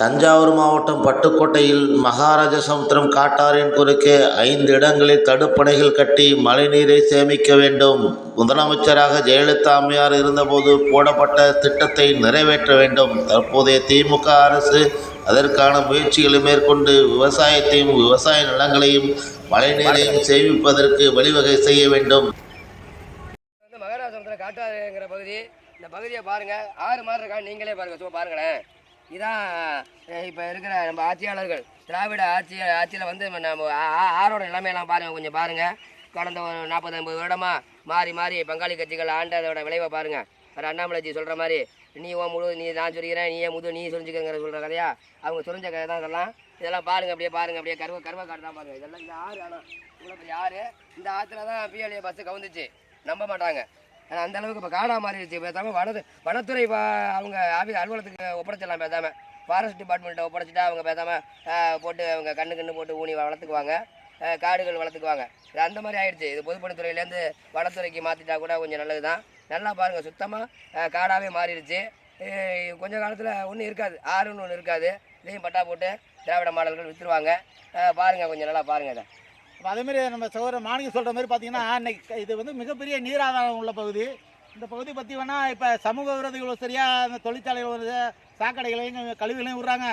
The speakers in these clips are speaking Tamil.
தஞ்சாவூர் மாவட்டம் பட்டுக்கோட்டையில் மகாராஜ சமுத்திரம் காட்டாரின் குறுக்கே ஐந்து இடங்களில் தடுப்பணைகள் கட்டி மழைநீரை சேமிக்க வேண்டும். முதலமைச்சராக ஜெயலலிதா அம்மையார் இருந்தபோது போடப்பட்ட திட்டத்தை நிறைவேற்ற வேண்டும். தற்போதைய திமுக அரசு அதற்கான முயற்சிகளை மேற்கொண்டு விவசாயத்தையும் விவசாய நிலங்களையும் மழைநீரையும் சேமிப்பதற்கு வழிவகை செய்ய வேண்டும். மகாராஜ சமுத்திரம் காட்டாறுங்கிற பகுதி இந்த பகுதியை பாருங்கள் ஆறு மாதம் இருக்கா நீங்களே பாருங்கள் சும்மா பாருங்களேன். இதான் இப்போ இருக்கிற நம்ம ஆட்சியாளர்கள். திராவிட ஆட்சி ஆட்சியில் வந்து நம்ம ஆ- நிலைமையெல்லாம் பாருங்கள் கொஞ்சம் பாருங்கள் கடந்த ஒரு நாற்பது ஐம்பது வருடமாக மாறி மாறி பங்காளி கட்சிகள் ஆண்டதோட விளைவை பாருங்கள் வேறு அண்ணாமலைஜி சொல்கிற மாதிரி நீ ஓ முழு நீ நான் சொல்லிக்கிறேன் நீ ஏன் முது நீ சொல்லிச்சுக்கிற சொல்கிற கதையா? அவங்க சொரிஞ்ச கதை தான் இதெல்லாம். இதெல்லாம் பாருங்கள் அப்படியே பாருங்கள் அப்படியே கருவ கருவ காடு தான் பாருங்கள் இதெல்லாம் இந்த ஆறு ஆனால் இவ்வளோ பெரிய ஆறு. இந்த ஆற்றுல தான் பிஎல்ஏ பஸ்ஸு கவுந்துச்சு. நம்ப மாட்டாங்க. அந்த அளவுக்கு இப்போ காடாக மாறிடுச்சு பேசாமல் வனது வனத்துறை அவங்க ஆஃபீஸ் அலுவலகத்துக்கு ஒப்படைச்சிடலாம் பேசாமல் ஃபாரஸ்ட் டிபார்ட்மெண்ட்டை ஒப்படைச்சிட்டா அவங்க பேசாமல் போட்டு அவங்க கண்ணு கண்ணு போட்டு ஊனி வளர்த்துக்குவாங்க. காடுகள் வளர்த்துக்குவாங்க. இது அந்த மாதிரி ஆயிடுச்சு. இது பொதுப்பணித்துறையிலேருந்து வனத்துறைக்கு மாற்றிட்டா கூட கொஞ்சம் நல்லது தான் நல்லா பாருங்கள் சுத்தமாக காடாகவே மாறிடுச்சு. கொஞ்சம் கொஞ்ச காலத்தில் ஒன்றும் இருக்காது. ஆறுன்னு ஒன்று இருக்காது. இதையும் பட்டா போட்டு திராவிட மாடல்கள் விற்றுருவாங்க பாருங்கள் கொஞ்சம் நல்லா பாருங்கள் இதை. அப்ப அதேமாரி நம்ம சகோதரர் மாணிக்க சொல்கிற மாதிரி பார்த்தீங்கன்னா இன்னைக்கு இது வந்து மிகப்பெரிய நீராதாரம் உள்ள பகுதி. இந்த பகுதி பற்றி வேணால் இப்போ சமூக விரோதிகள் சரியாக அந்த தொழிற்சாலைகள் சாக்கடைகளையும் கழிவுகளையும் விடுறாங்க.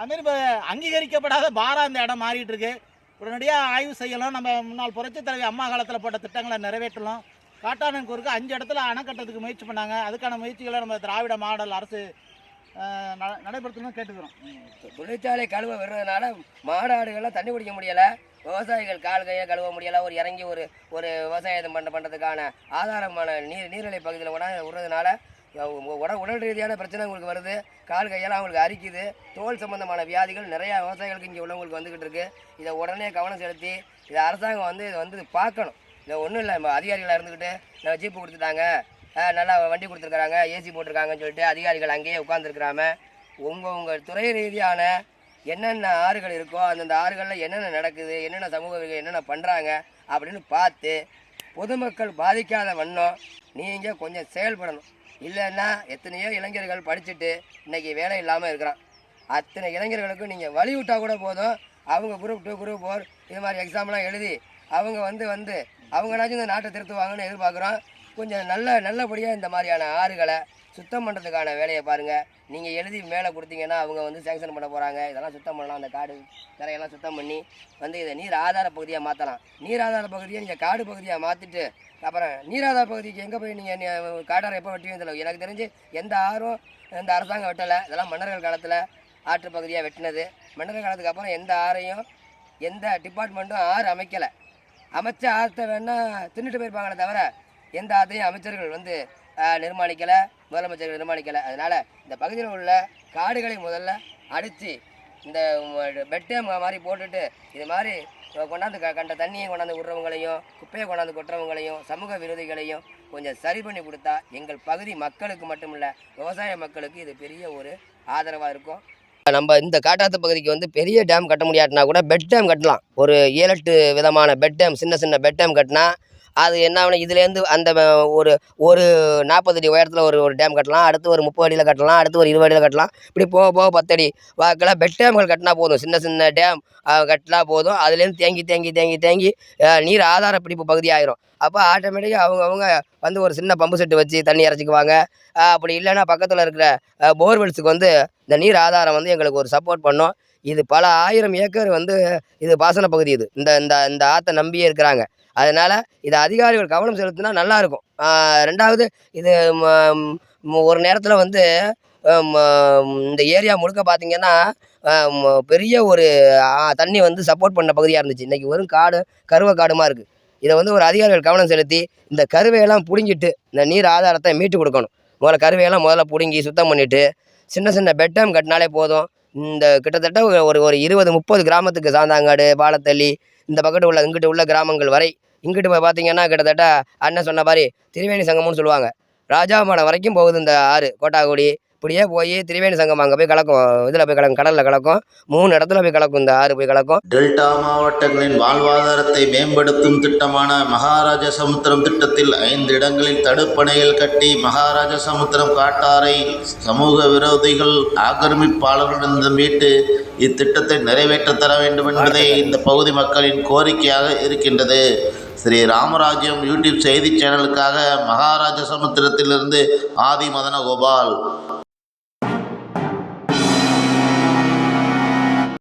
அதுமாரி இப்போ அங்கீகரிக்கப்படாத பாரா இந்த இடம் மாறிட்டு இருக்கு. உடனடியாக ஆய்வு செய்யலாம். நம்ம முன்னாள் புரட்சித் தலைவி அம்மா காலத்தில் போட்ட திட்டங்களை நிறைவேற்றலாம். காட்டானன் குறுக்கு அஞ்சு இடத்துல அணை கட்டுறதுக்கு முயற்சி பண்ணாங்க. அதுக்கான முயற்சிகளை நம்ம திராவிட மாடல் அரசு அஹ், கேட்டுக்கிறோம். தொழிற்சாலை கழுவ விடுறதுனால மாடாடுகள்லாம் தண்ணி குடிக்க முடியலை. விவசாயிகள் கால் கையை கழுவ முடியலை. ஒரு இறங்கி ஒரு ஒரு விவசாயம் பண்ண பண்ணுறதுக்கான ஆதாரமான நீர் நீர்நிலை பகுதியில் உடனே விடுறதுனால உட உடல் ரீதியான பிரச்சனை உங்களுக்கு வருது. கால் கையெல்லாம் அவங்களுக்கு அரிக்குது. தோல் சம்பந்தமான வியாதிகள் நிறையா விவசாயிகளுக்கு இங்கே உள்ளவங்களுக்கு வந்துக்கிட்டு இருக்கு. இதை உடனே கவனம் செலுத்தி இதை அரசாங்கம் வந்து இதை வந்து பார்க்கணும். இதை ஒன்றும் இல்லை நம்ம அதிகாரிகளாக இருந்துக்கிட்டு நம்ம ஜீப்பு கொடுத்துட்டாங்க. நல்லா வண்டி கொடுத்துருக்காங்க ஏசி போட்டிருக்காங்கன்னு சொல்லிட்டு அதிகாரிகள் அங்கேயே உட்காந்துருக்குறாம உங்கள் உங்கள் துறை ரீதியான என்னென்ன ஆறுகள் இருக்கோ அந்தந்த ஆறுகளில் என்னென்ன நடக்குது என்னென்ன சமூக என்னென்ன பண்ணுறாங்க அப்படின்னு பார்த்து பொதுமக்கள் பாதிக்காத வண்ணம் நீங்கள் கொஞ்சம் செயல்படணும். இல்லைன்னா எத்தனையோ இளைஞர்கள் படிச்சுட்டு இன்றைக்கி வேலை இல்லாமல் இருக்கிறான். அத்தனை இளைஞர்களுக்கும் நீங்கள் வழி விட்டால் கூட போதும். அவங்க குரூப் டூ குரூப் ஃபோர் இது மாதிரி எக்ஸாம்லாம் எழுதி அவங்க வந்து வந்து அவங்களாச்சும் இந்த நாட்டை திருத்துவாங்கன்னு எதிர்பார்க்குறோம். கொஞ்சம் நல்ல நல்லபடியாக இந்த மாதிரியான ஆறுகளை சுத்தம் பண்ணுறதுக்கான வேலையை பாருங்கள் நீங்கள் எழுதி மேலே கொடுத்தீங்கன்னா அவங்க வந்து சேங்ஷன் பண்ண போகிறாங்க இதெல்லாம் சுத்தம் பண்ணலாம். அந்த காடு கரையெல்லாம் சுத்தம் பண்ணி வந்து இதை நீர் ஆதார பகுதியாக மாற்றலாம் நீர் ஆதார பகுதியை நீங்கள் காடு பகுதியாக மாற்றிட்டு அப்புறம் நீராதார பகுதிக்கு எங்கே போய் நீங்கள் காடாரை எப்போ வெட்டுவீங்க தெரியல. எனக்கு தெரிஞ்சு எந்த ஆறும் இந்த அரசாங்கம் வெட்டலை. இதெல்லாம் மன்னர்கள் காலத்தில் ஆற்று பகுதியாக வெட்டினது. மன்னர்கள் காலத்துக்கு அப்புறம் எந்த ஆறையும் எந்த டிபார்ட்மெண்ட்டும் ஆறு அமைக்கலை. அமைச்ச ஆற்றை வேணால் தின்னுட்டு போயிருப்பாங்களே தவிர எந்த ஆற்றையும் அமைச்சர்கள் வந்து நிர்மாணிக்கலை முதலமைச்சர்கள் நிர்மாணிக்கலை. அதனால் இந்த பகுதியில் உள்ள காடுகளை முதல்ல அடித்து இந்த பெட்டே மாதிரி போட்டுட்டு இது மாதிரி கொண்டாந்து க கண்ட தண்ணியை கொண்டாந்து விடுறவங்களையும் குப்பையை கொண்டாந்து கொட்டுறவங்களையும் சமூக விரோதிகளையும் கொஞ்சம் சரி பண்ணி கொடுத்தா எங்கள் பகுதி மக்களுக்கு மட்டுமில்ல விவசாய மக்களுக்கு இது பெரிய ஒரு ஆதரவாக இருக்கும். நம்ம இந்த காட்டாத்து பகுதிக்கு வந்து பெரிய டேம் கட்ட முடியாட்டினா கூட பெட் டேம் கட்டலாம். ஒரு ஏழு எட்டு விதமான பெட் டேம் சின்ன சின்ன பெட் டேம் கட்டினா அது என்ன ஆகணும் இதுலேருந்து அந்த ஒரு ஒரு நாற்பது அடி உயரத்தில் ஒரு ஒரு டேம் கட்டலாம் அடுத்து ஒரு முப்பது அடியில் கட்டலாம் அடுத்து ஒரு இருபது அடியில் கட்டலாம். இப்படி போக போக பத்தடி வாக்கெல்லாம் பெட் டேம்கள் கட்டினா போதும். சின்ன சின்ன டேம் கட்டினா போதும். அதுலேருந்து தேங்கி தேங்கி தேங்கி தேங்கி நீர் ஆதார பிடிப்பு பகுதி ஆயிரும். அப்போ ஆட்டோமேட்டிக்காக அவங்க அவங்க வந்து ஒரு சின்ன பம்பு செட்டு வச்சு தண்ணி இறச்சிக்குவாங்க. அப்படி இல்லைன்னா பக்கத்தில் இருக்கிற போர்வெல்ஸுக்கு வந்து இந்த நீர் ஆதாரம் வந்து எங்களுக்கு ஒரு சப்போர்ட் பண்ணும். இது பல ஆயிரம் ஏக்கர் வந்து இது பாசன பகுதி இது. இந்த இந்த இந்த ஆற்றை நம்பியே இருக்கிறாங்க. அதனால் இதை அதிகாரிகள் கவனம் செலுத்தினா நல்லாயிருக்கும் ரெண்டாவது இது ஒரு நேரத்தில் வந்து இந்த ஏரியா முழுக்க பார்த்திங்கன்னா பெரிய ஒரு தண்ணி வந்து சப்போர்ட் பண்ண பகுதியாக இருந்துச்சு. இன்றைக்கி வெறும் காடு கருவ காடுமா இருக்குது இதை வந்து ஒரு அதிகாரிகள் கவனம் செலுத்தி இந்த கருவையெல்லாம் பிடுங்கிட்டு இந்த நீர் ஆதாரத்தை மீட்டு கொடுக்கணும். முதல்ல கருவையெல்லாம் முதல்ல பிடுங்கி சுத்தம் பண்ணிவிட்டு சின்ன சின்ன பெட் டேம் கட்டினாலே போதும். இந்த கிட்டத்தட்ட ஒரு- ஒரு இருபது முப்பது கிராமத்துக்கு சாந்தாங்காடு பாலத்தள்ளி இந்த பக்கத்து உள்ள இங்கிட்டு உள்ள கிராமங்கள் வரை. இங்கிட்டு போய் பார்த்தீங்கன்னா கிட்டத்தட்ட அண்ணன் சொன்ன மாதிரி திரிவேணி சங்கம்னு சொல்லுவாங்க. ராஜாமடம் வரைக்கும் போகுது இந்த ஆறு கோட்டாக்குடி. இப்படியே போய் திரிவேணி சங்கம் அங்கே போய் கலக்கும் இதில் போய் கலக்கும் கடலில் கலக்கும் மூணு இடத்துல போய் கலக்கும் இந்த ஆறு போய் கலக்கும் டெல்டா மாவட்டங்களின் வாழ்வாதாரத்தை மேம்படுத்தும் திட்டமான மகாராஜ சமுத்திரம் திட்டத்தில் ஐந்து இடங்களில் தடுப்பணைகள் கட்டி மகாராஜ சமுத்திரம் காட்டாரை சமூக விரோதிகள் ஆக்கிரமிப்பாளர்களிடம் மீட்டு இத்திட்டத்தை நிறைவேற்றத் தர வேண்டும் என்பதே இந்த பகுதி மக்களின் கோரிக்கையாக இருக்கின்றது. ஸ்ரீ ராமராஜ்யம் யூடியூப் செய்தி சேனலுக்காக மகாராஜ சமுத்திரத்திலிருந்து ஆதி மதன கோபால்